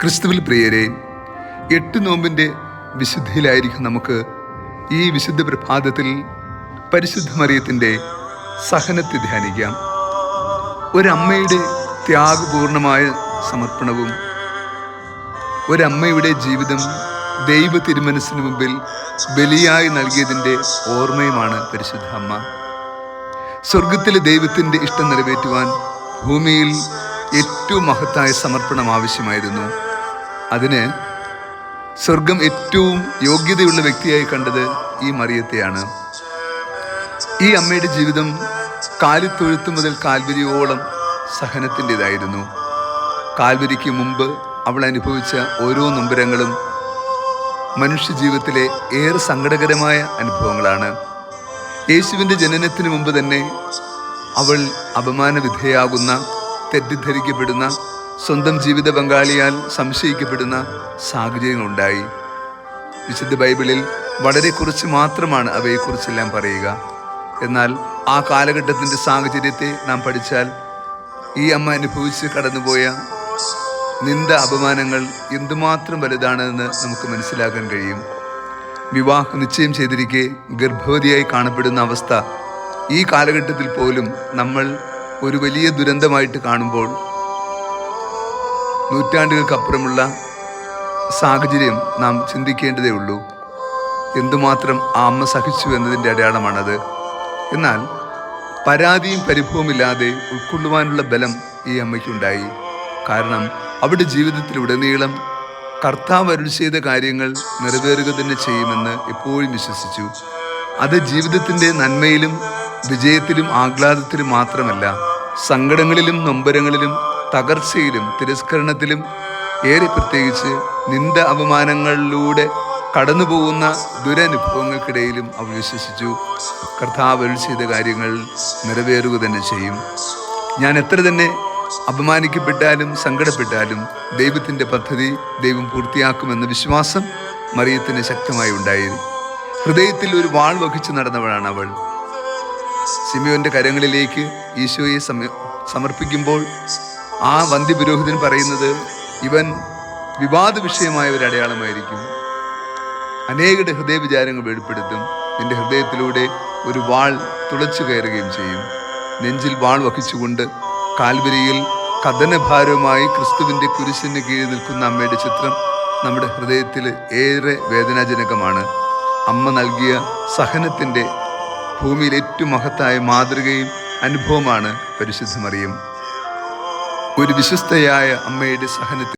ക്രിസ്തുവിൽ പ്രിയരെ എട്ട് നോമ്പിന്റെ വിശുദ്ധിയിലായിരിക്കും നമുക്ക് ഈ വിശുദ്ധ പ്രഭാതത്തിൽ പരിശുദ്ധ മറിയത്തിന്റെ സഹനത്തെ ധ്യാനിക്കാം. ഒരമ്മയുടെ ത്യാഗപൂർണമായ സമർപ്പണവും ഒരമ്മയുടെ ജീവിതം ദൈവ തിരുമനസ്സിന് മുമ്പിൽ ബലിയായി നൽകിയതിന്റെ ഓർമ്മയുമാണ് പരിശുദ്ധ അമ്മ. സ്വർഗത്തിലെ ദൈവത്തിന്റെ ഇഷ്ടം നിറവേറ്റുവാൻ ഭൂമിയിൽ ഏറ്റവും മഹത്തായ സമർപ്പണം ആവശ്യമായിരുന്നു. അതിന് സ്വർഗം ഏറ്റവും യോഗ്യതയുള്ള വ്യക്തിയായി കണ്ടത് ഈ മറിയത്തെയാണ്. ഈ അമ്മയുടെ ജീവിതം കാലിത്തൊഴുത്ത് മുതൽ കാൽവരിയോളം സഹനത്തിന്റെതായിരുന്നു. കാൽവരിക്ക് മുമ്പ് അവൾ അനുഭവിച്ച ഓരോ നൊമ്പരങ്ങളും മനുഷ്യ ജീവിതത്തിലെ ഏറെ സങ്കടകരമായ അനുഭവങ്ങളാണ്. യേശുവിന്റെ ജനനത്തിന് മുമ്പ് തന്നെ അവൾ അപമാന വിധേയാകുന്ന തെറ്റിദ്ധരിക്കപ്പെടുന്ന സ്വന്തം ജീവിത പങ്കാളിയാൽ സംശയിക്കപ്പെടുന്ന സാഹചര്യങ്ങളുണ്ടായി. വിശുദ്ധ ബൈബിളിൽ വളരെ കുറച്ച് മാത്രമാണ് അവയെക്കുറിച്ചെല്ലാം പറയുക. എന്നാൽ ആ കാലഘട്ടത്തിന്റെ സാഹചര്യത്തെ നാം പഠിച്ചാൽ ഈ അമ്മ അനുഭവിച്ച് കടന്നുപോയ നിന്ദ അപമാനങ്ങൾ എന്തുമാത്രം വലുതാണെന്ന് നമുക്ക് മനസ്സിലാക്കാൻ കഴിയും. വിവാഹ നിശ്ചയം ചെയ്തിരിക്കെ ഗർഭവതിയായി കാണപ്പെടുന്ന അവസ്ഥ ഈ കാലഘട്ടത്തിൽ പോലും നമ്മൾ ഒരു വലിയ ദുരന്തമായിട്ട് കാണുമ്പോൾ നൂറ്റാണ്ടുകൾക്കപ്പുറമുള്ള സാഹചര്യം നാം ചിന്തിക്കേണ്ടതേ ഉള്ളൂ. എന്തുമാത്രം ആ അമ്മ സഹിച്ചു എന്നതിന്റെ അടയാളമാണത്. എന്നാൽ പരാതിയും പരിഭവമില്ലാതെ ഉൾക്കൊള്ളുവാനുള്ള ബലം ഈ അമ്മയ്ക്കുണ്ടായി. കാരണം അവിടെ ജീവിതത്തിലുടനീളം കർത്താവ് അരുൾ ചെയ്ത കാര്യങ്ങൾ നിറവേറുക തന്നെ ചെയ്യുമെന്ന് എപ്പോഴും വിശ്വസിച്ചു. അത് ജീവിതത്തിന്റെ നന്മയിലും വിജയത്തിലും ആഹ്ലാദത്തിലും മാത്രമല്ല സങ്കടങ്ങളിലും നൊമ്പരങ്ങളിലും തകർച്ചയിലും തിരസ്കരണത്തിലും ഏറെ പ്രത്യേകിച്ച് നിന്ദ അപമാനങ്ങളിലൂടെ കടന്നുപോകുന്ന ദുരനുഭവങ്ങൾക്കിടയിലും അവൾ വിശ്വസിച്ചു. കർത്താവ് ചെയ്ത കാര്യങ്ങൾ നിറവേറുക തന്നെ ചെയ്യും. ഞാൻ എത്ര തന്നെ അപമാനിക്കപ്പെട്ടാലും സങ്കടപ്പെട്ടാലും ദൈവത്തിന്റെ പദ്ധതി ദൈവം പൂർത്തിയാക്കുമെന്ന വിശ്വാസം മറിയത്തിന് ശക്തമായി ഉണ്ടായിരുന്നു ഹൃദയത്തിൽ ഒരു വാൾ വഹിച്ചു നടന്നവളാണ് അവൾ സിമിയോന്റെ കരങ്ങളിലേക്ക് ഈശോയെ സമർപ്പിക്കുമ്പോൾ ആ വന്ധ്യപുരോഹിതൻ പറയുന്നത് ഇവൻ വിവാദ വിഷയമായ ഒരു അടയാളമായിരിക്കും. അനേകരുടെ ഹൃദയവിചാരങ്ങൾ വെളിപ്പെടുത്തും. നിന്റെ ഹൃദയത്തിലൂടെ ഒരു വാൾ തുളച്ചു കയറുകയും ചെയ്യും. നെഞ്ചിൽ വാൾ വഹിച്ചുകൊണ്ട് കാൽവരിയിൽ കഥനഭാരവുമായി ക്രിസ്തുവിന്റെ കുരിശിന് കീഴിൽ നിൽക്കുന്ന അമ്മയുടെ ചിത്രം നമ്മുടെ ഹൃദയത്തിൽ ഏറെ വേദനാജനകമാണ്. അമ്മ നൽകിയ സഹനത്തിന്റെ ഭൂമിയിൽ ഏറ്റവും മഹത്തായ മാതൃകയും അനുഭവമാണ് പരിശുദ്ധമറിയും. ഒരു വിശ്വസ്തയായ അമ്മയുടെ സഹനത്തിൽ